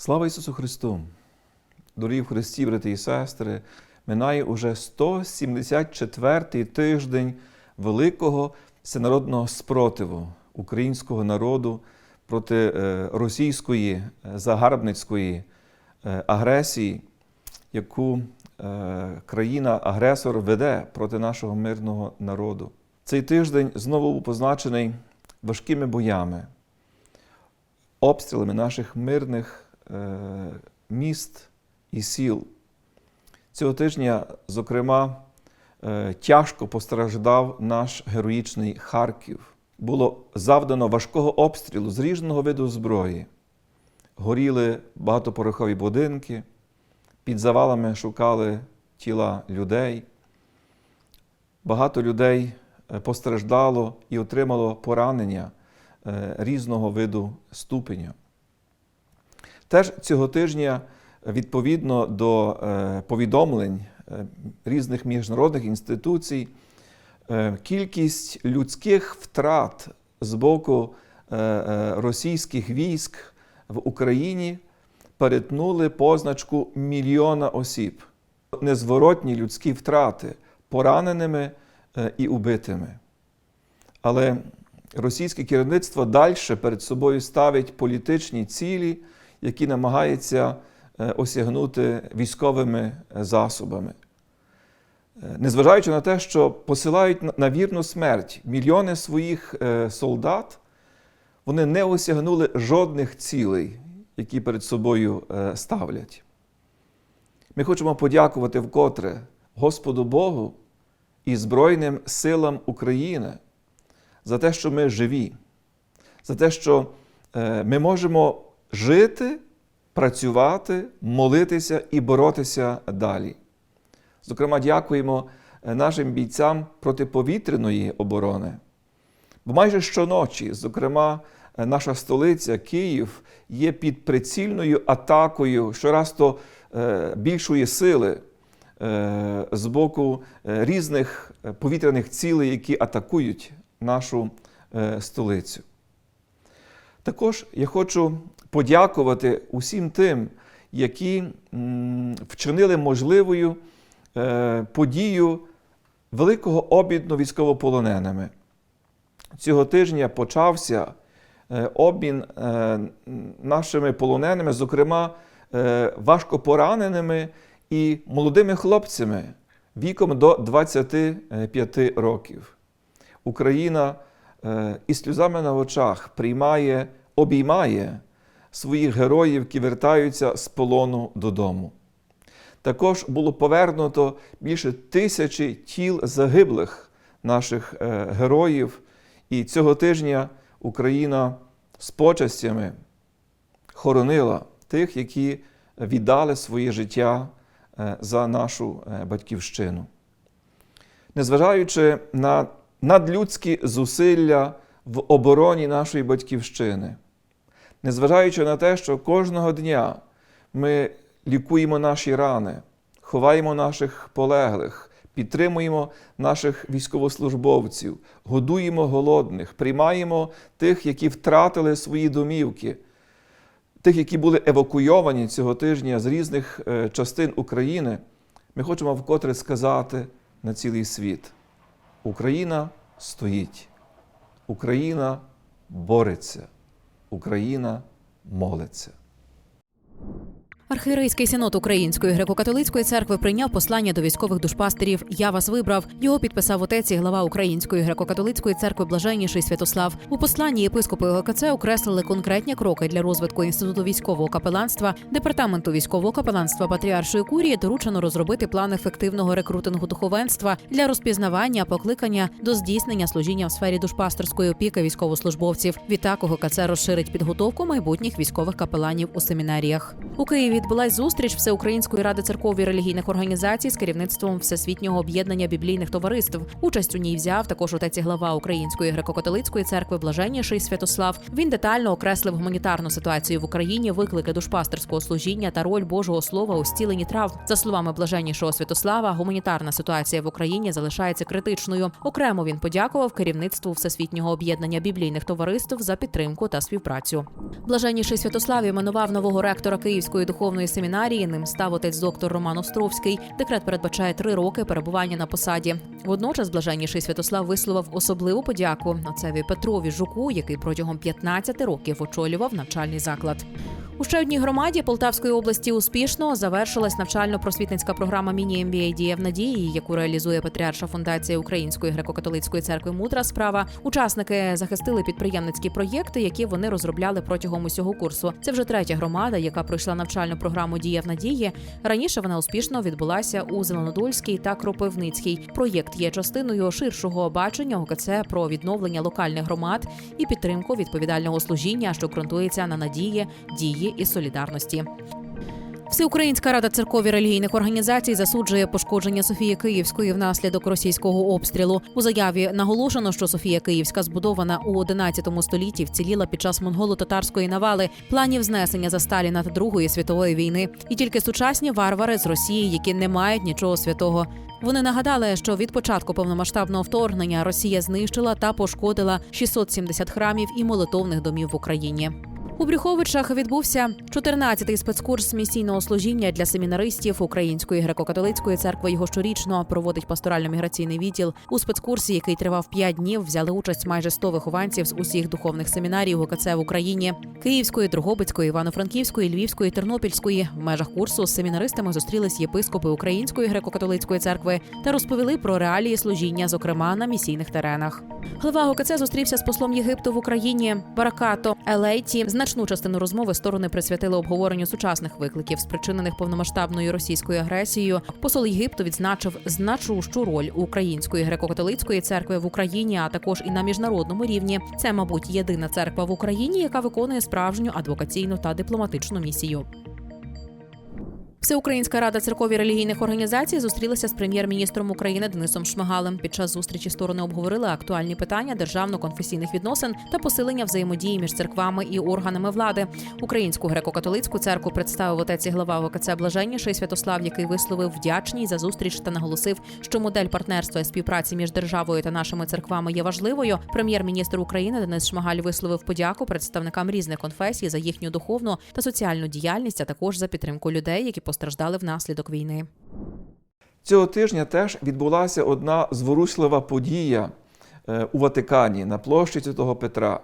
Слава Ісусу Христу! Дорогі в Христі, брати і сестри, минає уже 174-й тиждень великого всенародного спротиву українського народу проти е, російської е, загарбницької е, агресії, яку країна-агресор веде проти нашого мирного народу. Цей тиждень знову був позначений важкими боями, обстрілами наших мирних міст і сіл. Цього тижня, зокрема, е, тяжко постраждав наш героїчний Харків. Було завдано важкого обстрілу з різного виду зброї. Горіли багатопорохові будинки, під завалами шукали тіла людей. Багато людей е, постраждало і отримало поранення е, різного виду ступеня. Теж цього тижня, відповідно до е, повідомлень е, різних міжнародних інституцій, е, кількість людських втрат з боку російських військ в Україні перетнули позначку мільйона осіб. Незворотні людські втрати пораненими і убитими. Але російське керівництво далі перед собою ставить політичні цілі, які намагається е, осягнути військовими е, засобами. Е, Незважаючи на те, що посилають на- вірну смерть мільйони своїх солдат, вони не осягнули жодних цілей, які перед собою ставлять. Ми хочемо подякувати вкотре Господу Богу і Збройним силам України за те, що ми живі, за те, що ми можемо жити, працювати, молитися і боротися далі. Зокрема, дякуємо е, нашим бійцям протиповітряної оборони. Бо майже щоночі, зокрема, е, наша столиця Київ є під прицільною атакою щораз то е, більшої сили з боку різних повітряних цілей, які атакують нашу столицю. Також я хочу подякувати усім тим, які вчинили можливою е, подію великого обміну військовополоненими. Цього тижня почався е, обмін е, нашими полоненими, зокрема важко пораненими і молодими хлопцями віком до 25 років. Україна е, із сльозами на очах приймає, обіймає своїх героїв, які вертаються з полону додому. Також було повернуто більше тисячі тіл загиблих наших е, героїв. І цього тижня Україна з почастями хоронила тих, які віддали своє життя е, за нашу батьківщину. Незважаючи на надлюдські зусилля в обороні нашої батьківщини, незважаючи на те, що кожного дня ми лікуємо наші рани, ховаємо наших полеглих, підтримуємо наших військовослужбовців, годуємо голодних, приймаємо тих, які втратили свої домівки, тих, які були евакуйовані цього тижня з різних е, частин України, ми хочемо вкотре сказати на цілий світ: Україна стоїть, Україна бореться, Україна молиться. Архієрейський синод Української греко-католицької церкви прийняв послання до військових душпастерів. Я вас вибрав. Його підписав отець і глава Української греко-католицької церкви Блаженніший Святослав. У посланні єпископи ОГКЦ окреслили конкретні кроки для розвитку інституту військового капеланства. Департаменту військового капеланства Патріаршої курії доручено розробити план ефективного рекрутингу духовенства для розпізнавання, покликання до здійснення служіння в сфері душпастерської опіки військовослужбовців. Відтак ОГКЦ розширить підготовку майбутніх військових капеланів у семінаріях. У Києві відбулась зустріч Всеукраїнської ради церков і релігійних організацій з керівництвом Всесвітнього об'єднання біблійних товариств. Участь у ній взяв також отець і глава Української греко-католицької церкви Блаженніший Святослав. Він детально окреслив гуманітарну ситуацію в Україні, виклики душпастерського служіння та роль Божого слова у стіленні трав. За словами блаженнішого Святослава, гуманітарна ситуація в Україні залишається критичною. Окремо він подякував керівництву Всесвітнього об'єднання біблійних товариств за підтримку та співпрацю. Блаженніший Святослав іменував нового ректора Київської духовної семінарії. Ним став отець доктор Роман Островський. Декрет передбачає три роки перебування на посаді. Водночас блаженніший Святослав висловив особливу подяку отцеві Петрові Жуку, який протягом 15 років очолював навчальний заклад. У ще одній громаді Полтавської області успішно завершилась навчально-просвітницька програма міні MBA «Дієв надії, яку реалізує Патріарша фундація Української греко-католицької церкви Мудра справа. Учасники захистили підприємницькі проєкти, які вони розробляли протягом усього курсу. Це вже третя громада, яка пройшла навчальну програму «Дієв надії. Раніше вона успішно відбулася у Зеленодольській та Кропивницькій. Проєкт є частиною ширшого бачення ОКЦ про відновлення локальних громад і підтримку відповідального служіння, що ґрунтується на надії, дії і солідарності. Всеукраїнська рада церков і релігійних організацій засуджує пошкодження Софії Київської внаслідок російського обстрілу. У заяві наголошено, що Софія Київська збудована у 11 столітті, вціліла під час монголо-татарської навали, планів знесення за Сталіна та Другої світової війни, і тільки сучасні варвари з Росії, які не мають нічого святого. Вони нагадали, що від початку повномасштабного вторгнення Росія знищила та пошкодила 670 храмів і молитовних домів в Україні. У Брюховичах відбувся 14-й спецкурс місійного служіння для семінаристів Української греко-католицької церкви. Його щорічно проводить пасторально-міграційний відділ. У спецкурсі, який тривав 5 днів, взяли участь майже 100 вихованців з усіх духовних семінарів УКЦ в Україні Київської, Дрогобицької, Івано-Франківської, Львівської, Тернопільської. В межах курсу з семінаристами зустрілись єпископи Української греко-католицької церкви та розповіли про реалії служіння, зокрема на місійних теренах. Глава ОКЦ зустрівся з послом Єгипту в Україні Баракато Елейті. Значну частину розмови сторони присвятили обговоренню сучасних викликів, спричинених повномасштабною російською агресією. Посол Єгипту відзначив значущу роль Української греко-католицької церкви в Україні, а також і на міжнародному рівні. Це, мабуть, єдина церква в Україні, яка виконує справжню адвокаційну та дипломатичну місію. Всеукраїнська рада церков і релігійних організацій зустрілася з прем'єр-міністром України Денисом Шмигалем. Під час зустрічі сторони обговорили актуальні питання державно-конфесійних відносин та посилення взаємодії між церквами і органами влади. Українську греко-католицьку церкву представив отець і глава ВКЦ Блаженніший Святослав, який висловив вдячність за зустріч та наголосив, що модель партнерства і співпраці між державою та нашими церквами є важливою. Прем'єр-міністр України Денис Шмигаль висловив подяку представникам різних конфесій за їхню духовну та соціальну діяльність, а також за підтримку людей, які постраждали внаслідок війни. Цього тижня теж відбулася одна зворушлива подія е, у Ватикані на площі Святого Петра.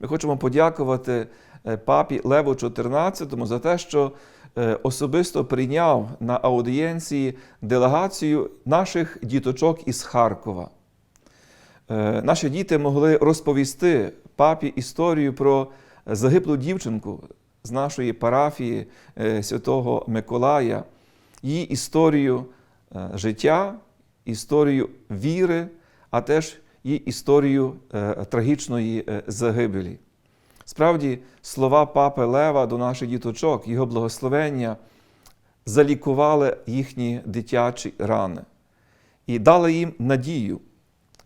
Ми хочемо подякувати е, папі Леву XIV за те, що е, особисто прийняв на аудієнції делегацію наших діточок із Харкова. Наші діти могли розповісти папі історію про загиблу дівчинку з нашої парафії е, Святого Миколая, її історію е, життя, історію віри, а теж її історію е, трагічної загибелі. Справді, слова папи Лева до наших діточок, його благословення залікували їхні дитячі рани і дали їм надію,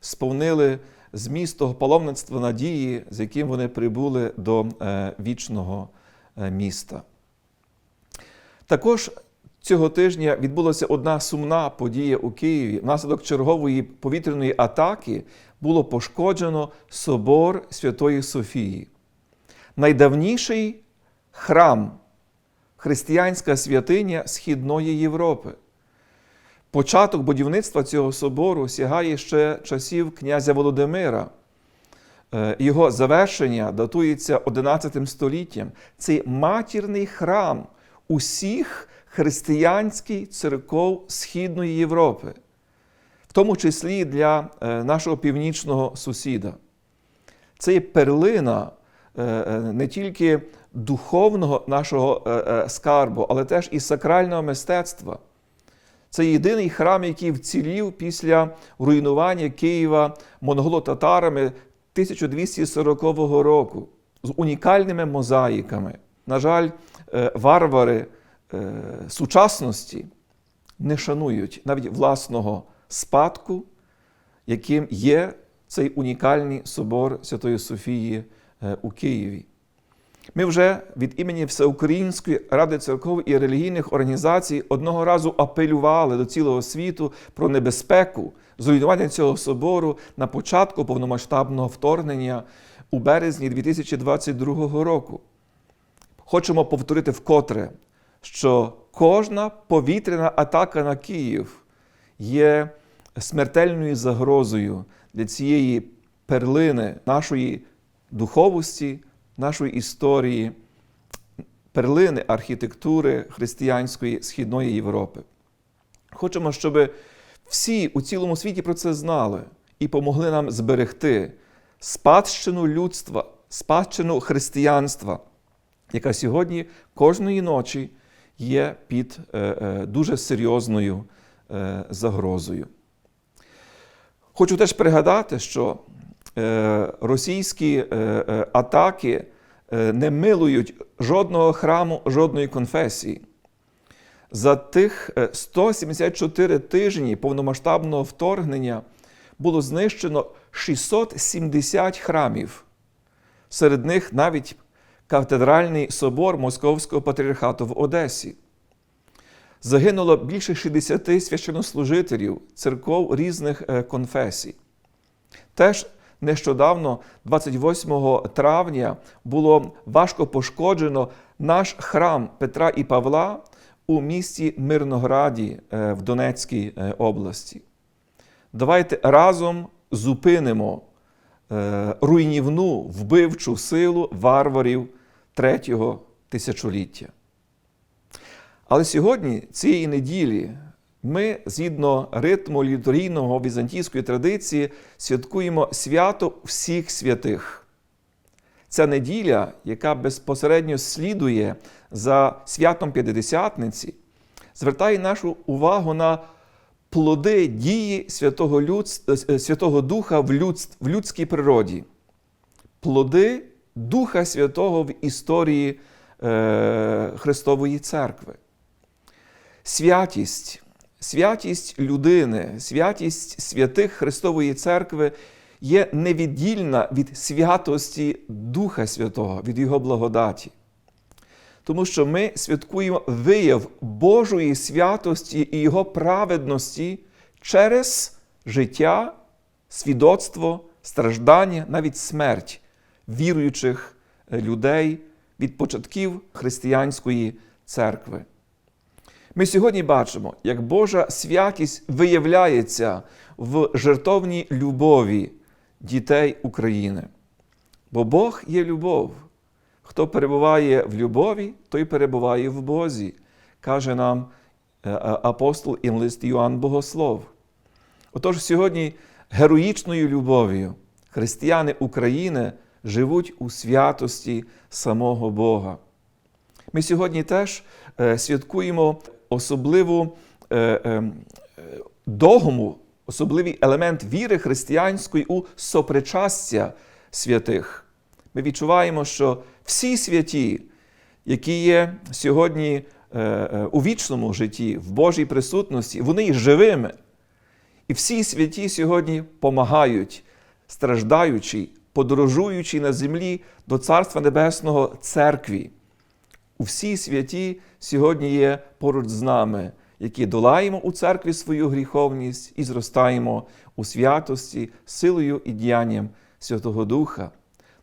сповнили зміст того паломництва надії, з яким вони прибули до вічного міста. Також цього тижня відбулася одна сумна подія у Києві. Внаслідок чергової повітряної атаки було пошкоджено собор Святої Софії, найдавніший храм, християнська святиня Східної Європи. Початок будівництва цього собору сягає ще часів князя Володимира. Е, Його завершення датується 11 століттям. Це матірний храм усіх християнських церков Східної Європи, в тому числі для е, нашого північного сусіда. Це є перлина е, не тільки духовного нашого скарбу, але теж і сакрального мистецтва. Це єдиний храм, який вцілів після руйнування Києва монголо-татарами 1240 року з унікальними мозаїками. На жаль, е, варвари е, сучасності не шанують навіть власного спадку, яким є цей унікальний собор Святої Софії е, у Києві. Ми вже від імені Всеукраїнської ради церковних і релігійних організацій одного разу апелювали до цілого світу про небезпеку зруйнування цього собору на початку повномасштабного вторгнення у березні 2022 року. Хочемо повторити вкотре, що кожна повітряна атака на Київ є смертельною загрозою для цієї перлини нашої духовості, нашої історії, перлини архітектури християнської Східної Європи. Хочемо, щоб всі у цілому світі про це знали і помогли нам зберегти спадщину людства, спадщину християнства, яка сьогодні кожної ночі є під е, е, дуже серйозною е, загрозою. Хочу теж пригадати, що російські е, е, атаки е, не милують жодного храму, жодної конфесії. За тих е, 174 тижні повномасштабного вторгнення було знищено 670 храмів. Серед них навіть катедральний собор Московського патріархату в Одесі. Загинуло більше 60 священнослужителів церков різних е, конфесій. Теж нещодавно, 28 травня, було важко пошкоджено наш храм Петра і Павла у місті Мирнограді е, в Донецькій е, області. Давайте разом зупинимо е, руйнівну вбивчу силу варварів третього тисячоліття. Але сьогодні, цієї неділі, ми, згідно ритму літургійного візантійської традиції, святкуємо свято всіх святих. Ця неділя, яка безпосередньо слідує за святом П'ятидесятниці, звертає нашу увагу на плоди дії Святого, Людс... е, Святого Духа в, людств... в людській природі, плоди Духа Святого в історії е... Христової Церкви. Святість, святість людини, святість святих Христової Церкви є невіддільна від святості Духа Святого, від Його благодаті. Тому що ми святкуємо вияв Божої святості і Його праведності через життя, свідоцтво, страждання, навіть смерть віруючих людей від початків християнської церкви. Ми сьогодні бачимо, як Божа святість виявляється в жертовній любові дітей України. Бо Бог є любов. Хто перебуває в любові, той перебуває в Бозі, каже нам е, е, апостол і лист Йоанн Богослов. Отож, сьогодні героїчною любов'ю християни України живуть у святості самого Бога. Ми сьогодні теж е, святкуємо особливу е, е, догму, особливий елемент віри християнської у сопричастя святих. Ми відчуваємо, що всі святі, які є сьогодні у вічному житті, в Божій присутності, вони є живими. І всі святі сьогодні помагають, страждаючи, подорожуючи на землі до Царства Небесного церкві. Усі святі сьогодні є поруч з нами, які долаємо у церкві свою гріховність і зростаємо у святості силою і діянням Святого Духа.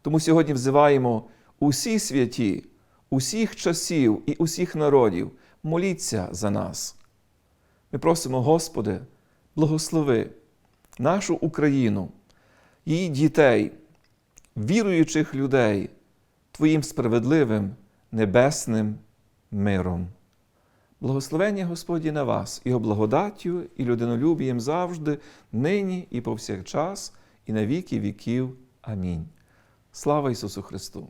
Тому сьогодні взиваємо усі святі, усіх часів і усіх народів, моліться за нас. Ми просимо, Господи, благослови нашу Україну, її дітей, віруючих людей Твоїм справедливим небесним миром. Благословення Господі на вас, Його благодаттю і людинолюбієм завжди, нині і повсякчас, і на віки віків. Амінь. Слава Ісусу Христу!